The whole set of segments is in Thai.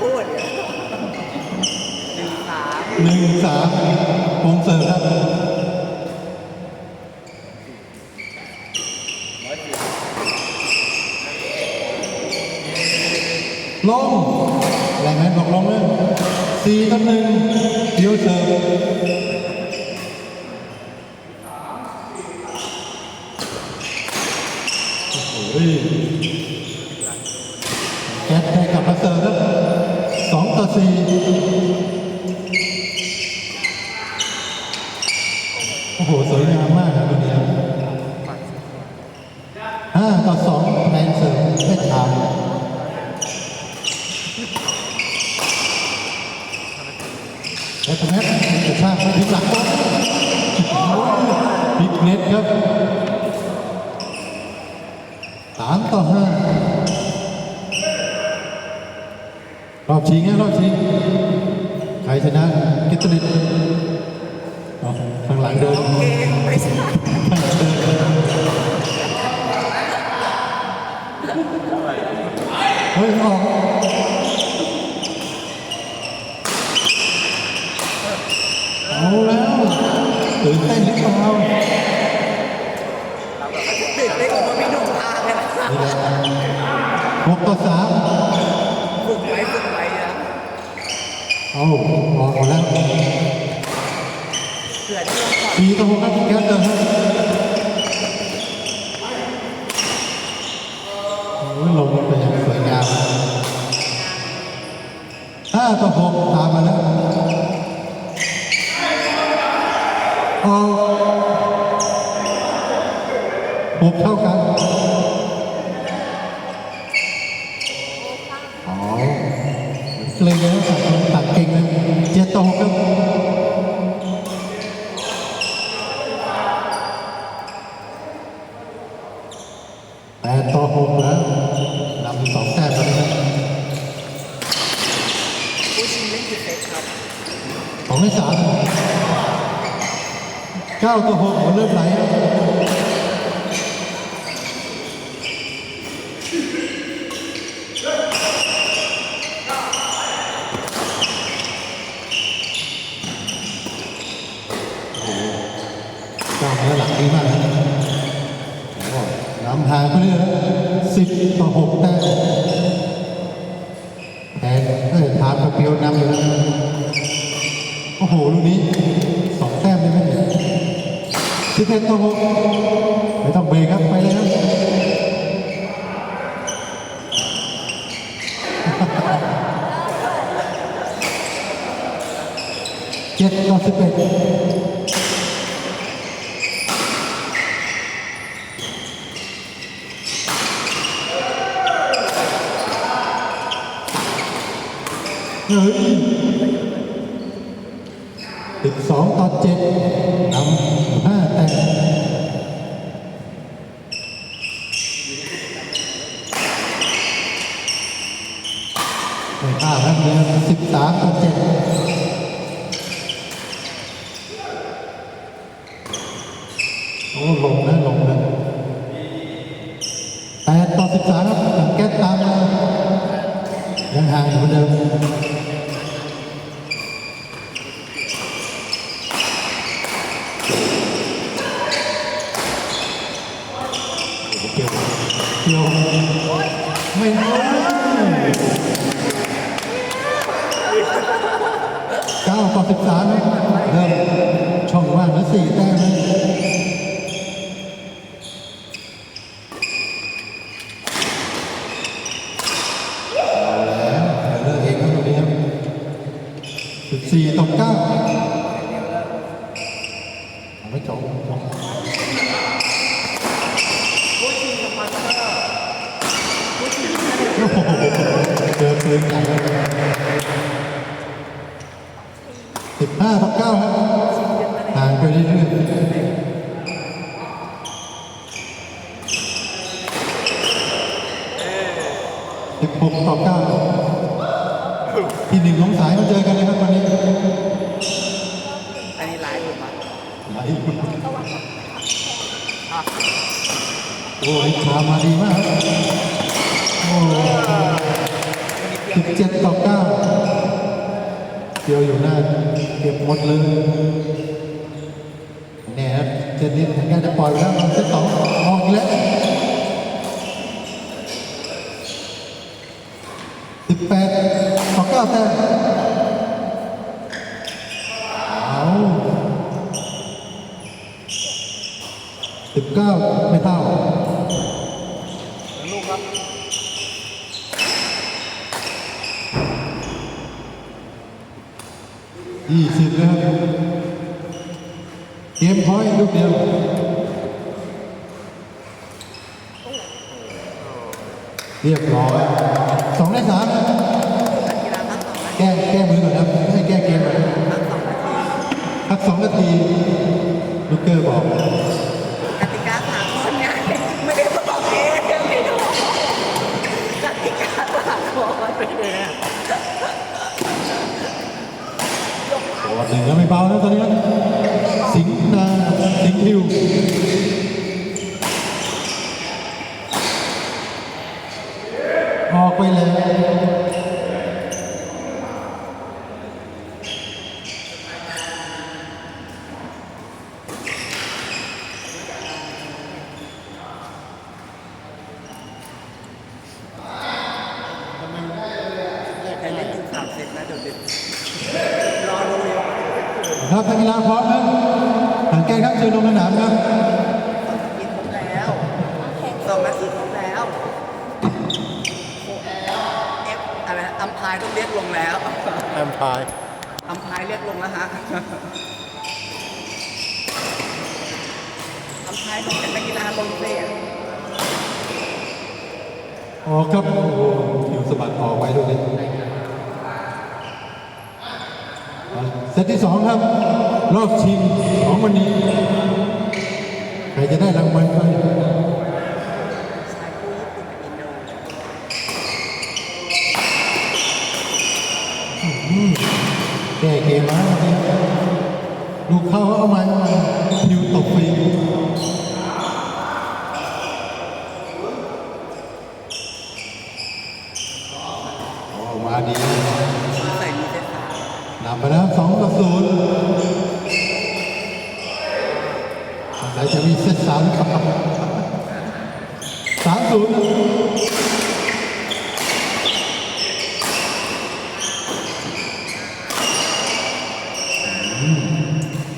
พูดหนึ่งสามหนึ่งสามผมเสิร์ฟครับลงแรงไหมบอกลงเลยสี่ต่อหนึ่งเดียวเสิร์ฟโอ้โหแก๊สให้กลับมาเสิร์ฟครับสองต่อสี่ โอ้โห สวยงามมากครับวันนี้ห้าต่อสองแนนเสริมไม่ทำแล้วตรงนี้จะสร้างไม่ถึงหลังบอลพลิกเน็ตครับสามต่อห้ารอบชิงนะรอบชิง ใครชนะกิตติ เอาแล้วตื่นเต้นหรือเปล่านี่ตื่นเต้นกว่าพี่หนุ่มพาเลยนหกต่อสามฝึกไว้ฝึกไว้นะเอาออกแล้วสี่ต่อหกครับแก้วเติมครับ 5ต่อ6ตามมาแล้วออก6เท่ากันเอาเกรงแล้วครับ เก้าต่อหกหัวเริ่มไหลครับโอ้โหกล้ามเนื้อหลังดีมากนะโอ้โหนำหางไปเรื่อยสิบต่อหกแต้มแทนเอ้ยทานกระเปียวนำอยู่แล้วโอ้โหลูกนี้สองแต้มได้ไหมเนี่ย สิบเอ็ดต่อหกไม่ต้องเบรกครับไปเลยครับ เจ็ดต่อสิบเอ็ดเฮ้ย สิบสองต่อเจ็ดนำห้าแต้มไม่พลาด ครับเลยสิบสามต่อเจ็ดโอ้ลงนะลงนะแปดต่อสิบสามครับแก๊สตามมายังห่างอยู่เหมือนเดิมเกี่ยวเกี่ยวไม่ได้ เก้าต่อสิบสามเริ่มช่องว่างแล้วสี่แต้มนะเอาแล้วเลิกเองครับตรงนี้ครับสิบสี่ต่อเก้าไม่จบโอ้โหเจอปืนใหญ่แล้วสิบ ห้าต่อเก้าครับห่างไปเรื่อยๆสิบหกต่อเก้าที่หนึ่งของสายมาเจอกันเลยครับวันนี้อันนี้ไลฟ์ถูกปะไหลโอ้ยชามาดีมากโอ้สิบเจ็ดต่อเก้าเดียวอยู่หน้า หมดเลยแน่ครับเจนนิสแข่งการจะปล่อยแล้วเซตสองออกอีกแล้วสิบแปดต่อเก้าแต้มเอาสิบเก้าไม่เท่า ลูกครับ ยี่สิบแล้วครับเกมพ อยต์ลูกเดียวเรียบร้อยสองในสามนักกีฬาพักสองนาทีแก้แก้มือก่อนครับไม่ให้แก้เกมก่อนพักสองนาทีพักสองนาทีลูกเกอร์บอกกติกาสามคนไงไม่ได้บอกเองไม่รู้กติกาสามคนไปเลยนะตัวหนึ่งแล้วไม่เบาแล้วตอนนี้ครับสิงห์นา สิงห์ทิวออกไปแล้วใคร เล่นถึงสามเซตนะเดี๋ยวเด็ดรอดูอยู่ครับนักกีฬาพร้อมนะหันแก้ครับเชิญลงสนามครับสองนาทีครบแล้วสองนาทีครบแล้วเอฟอะไรนะอัมพายต้องเรียกลงแล้วแอมพายอัมพายเรียกลงแล้วฮะอัมพายบอกเป็นนักกีฬาลงเตะออกครับโอ้โหทิวสะบัดออกไว้ด้วยเซตที่สองครับ รอบชิงของวันนี้ ใครจะได้รางวัลไป ชายคู่ญี่ปุ่นกับอินโด แก้เกมมาเมื่อกี้ลูกเข้าเอามาเอามาทิวตกฟรีโอ้มาดี ใส่มีเซตสาม นำไปแล้วสองต่อศูนย์อะไรจะมีเซตสามหรือเปล่าสามศูนย์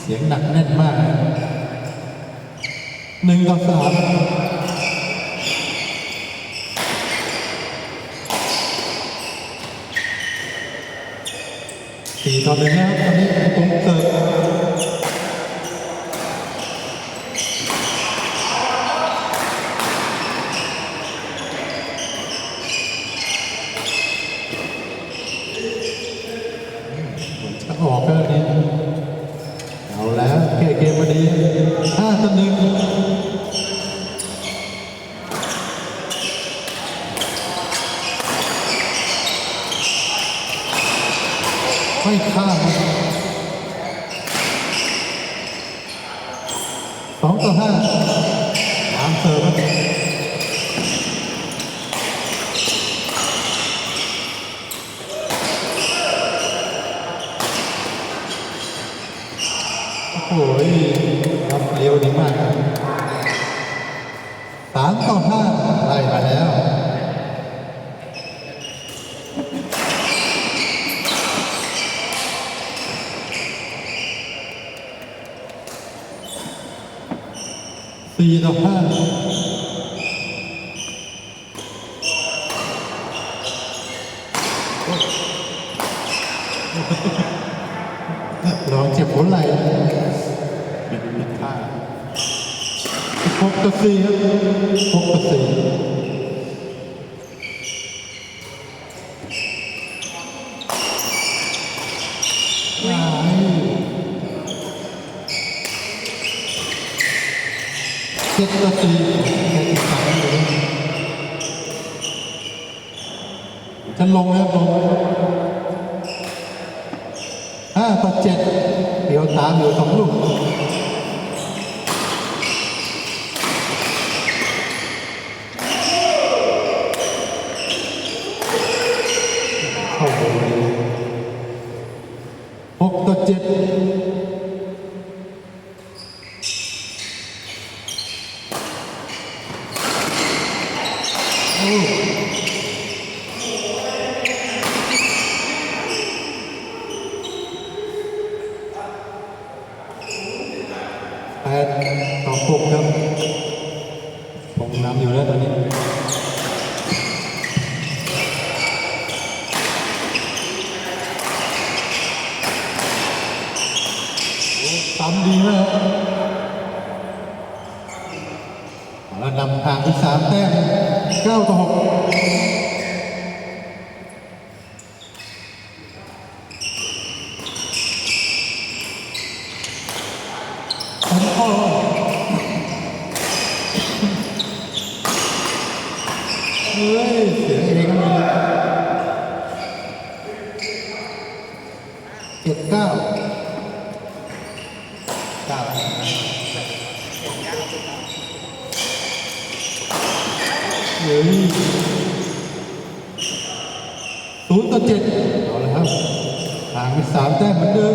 เสียงหนักแน่นมากหนึ่งต่อสามสี่ต่อหนึ่งแล้วตอนนี้ตุ้มเสิร์ฟ ออกแล้วนี่เอาแล้วแก้เกมมาดีห้าต่อหนึ่งไม่ข้ามครับสองต่อห้าตามเสิร์ฟครับโอ้โหรับเร็วดีมากครับสามต่อห้าไล่มาแล้วสี่ต่อห้าลองเจ็บหัวไหล่บิดบิดท่าหกต่อสี่ครับหกต่อสี่ว้ายเจ็ดสี่แค่ที่สามจะลงแล้วลงห้าต่อเจ็ดเดี๋ยวตามอยู่สองลูกเข้าไปเลยหกต่อเจ็ด โอ้ แปดต่อหกครับผมนำอยู่แล้วตอนนี้ ตามดีมากแล้วนำทางที่สามแต้มเก้าต่อหก ผมก็เฮ้ย เสียงเองก็มีเจ็ดเก้าเก้าเฮ้ยศูนย์ต่อเจ็ดเอาละครับห่างเป็นสามแต้มเหมือนเดิม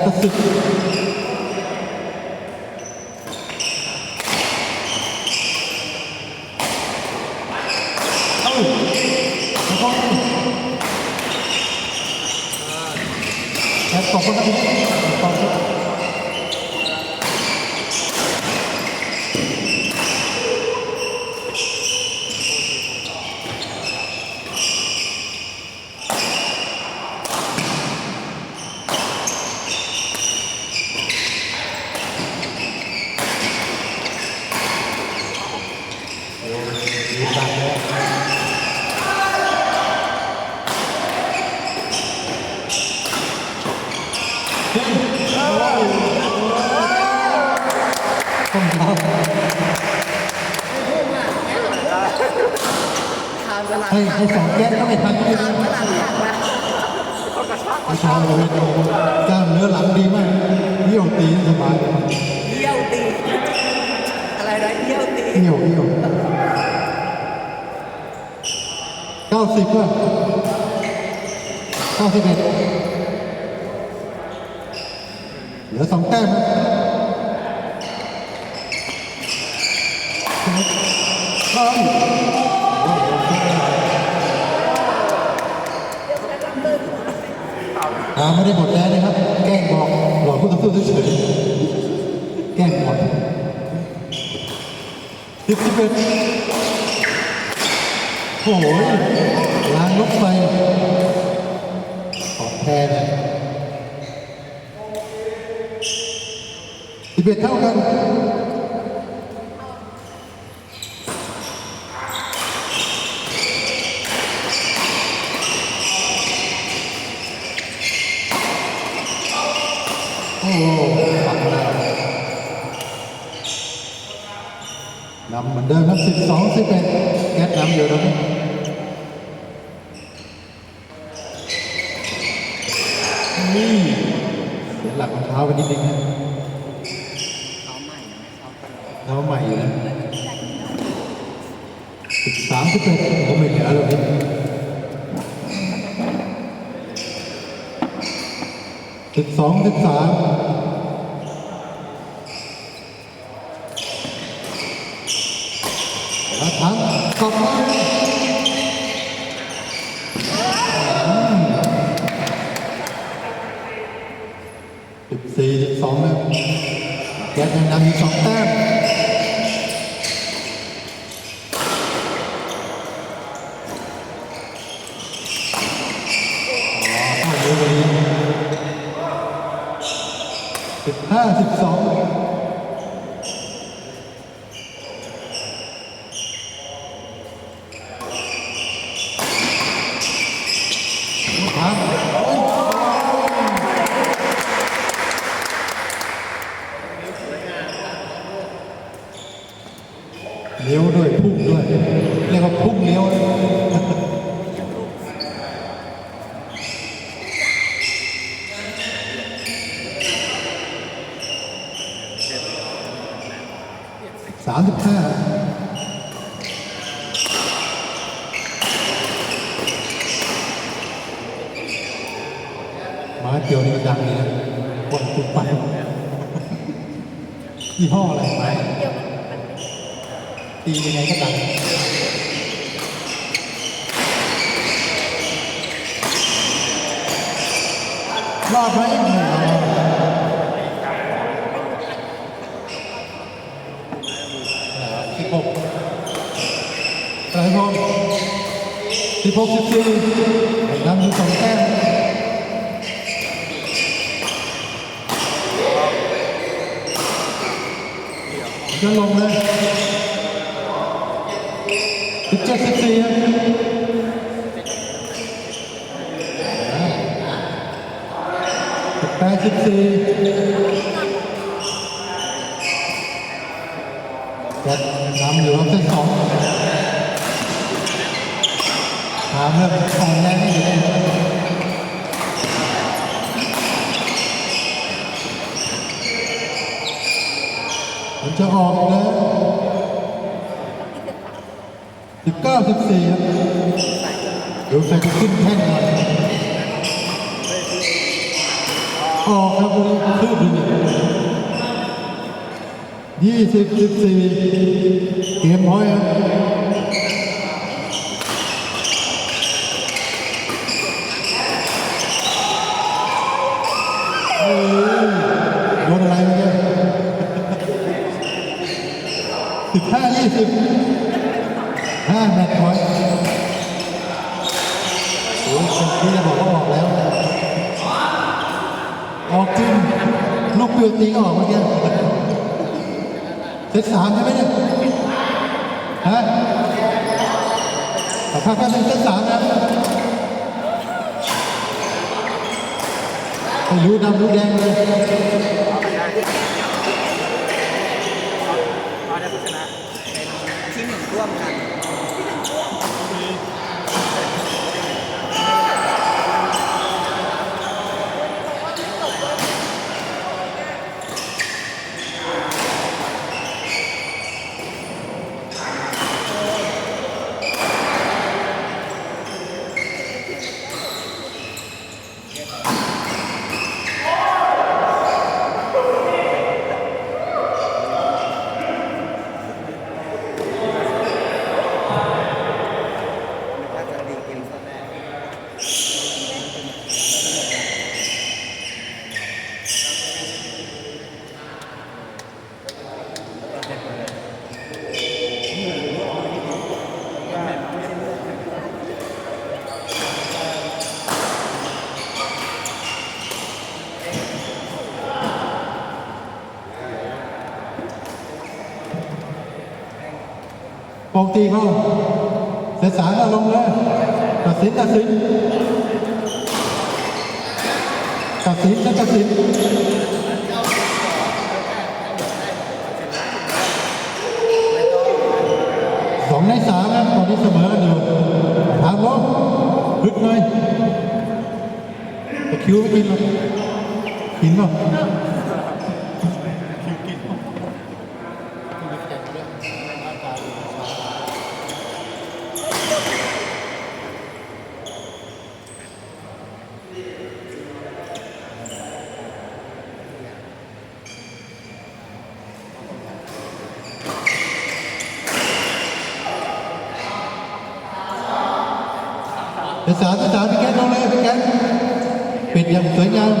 แปดต่อสิบเอ้าแล้วก็แปดตกแล้วครับตกแล้ว มีตังค์แล้วเฮ้ยต้องทำทานสลัดให้ให้สองแก้วต้องให้ทันด้วยทานะนสลัดผักนะไอ้ชาวเลยโอ้โหกล้ามเนื้อหลังดีมากเยี่ยวตีสบายเยี่ยวตีอะไรนะเยี่ยวตีเยี่ยวเยี่ยวเก้า สิบว่ะเก้าสิบเอ็ดเหลือสองแต้มนะเฮ้ยตามไม่ได้หมดแล้วนะครับ แกล้งบอกหลอกผู้ต่อสู้เฉยแกล้งหมดสิบสิบเอ็ดโอ้ย ล้างรถไฟขอบแทนสิบเอ็ดเท่ากันโอ้โหฝังแล้วนำเหมือนเดิมครับสิบสองสิบเอ็ดแก๊สน้ำอยู่ตรงนี้นี่เสียหลัก รองเท้าไปนิดนึงนะเขาใหม่นะเขาเท้าใหม่อยู่นะสิบสามสิบเอ็ดผมไม่เหลือแล้วนี่สิบสองสิบสามแล้วทั้งกลับมาสิบ ของแกยังนำอยู่สองแต้มอ๋อเข้ามือพอดีสิบห้าสิบสองครับ เลี้ยว ด้วยพุ่งด้วยเรียกว่าพุ่งเลี้ยวสามสิบห้ามาเกี่ยวนี่ก็ดังเลยนะคนตุกไปยี่ห้ออะไรไหม ตียังไงก็ดังรอดไหมไม่รอดสิบหกอะไรพงสิบหกสิบสี่นำอยู่สองแต้มจะลงเลยสิบเจ็ดสิบสี่สิบ แปดสิบสี่จะนำอยู่รอบเส้นสองถามเรื่องอ่อนแรงไม่อยู่ได้มันจะออกอีกแล้วสิบเก้าสิบสี่ครับเดี๋ยวใครจะขึ้นแท่นก่อนออก ครับวันนี้คืบยี่สิบสิบสี่เกมพอยต์ครับโดนอะไรมาเนี่ยสิบห้ายี่สิบห้าแมตช์พอยต์โอ้ยคนที่จะบอกว่าออกแล้ว ออกจริง ลูกเตือกตีก็ออกเมื่อกี้เซตสามใช่ไหมเนี่ยฮะขอพักแป๊บนึงเซตสามนะไม่รู้ดำรู้แดงเลยที่หนึ่งร่วมกันปก ตีเขาเซตสามก็ลงเลยตัดสินตัดสินตัดสินตัดสินสองในสามนะตอนนี้เสมอกันอยู่ถามลงฮึดหน่อยตะคิวไม่กินหรอกกินเปล่าเป็นสามเป็นสามพี่แกนลงเลยพี่แกนปิดอย่างสวยงาม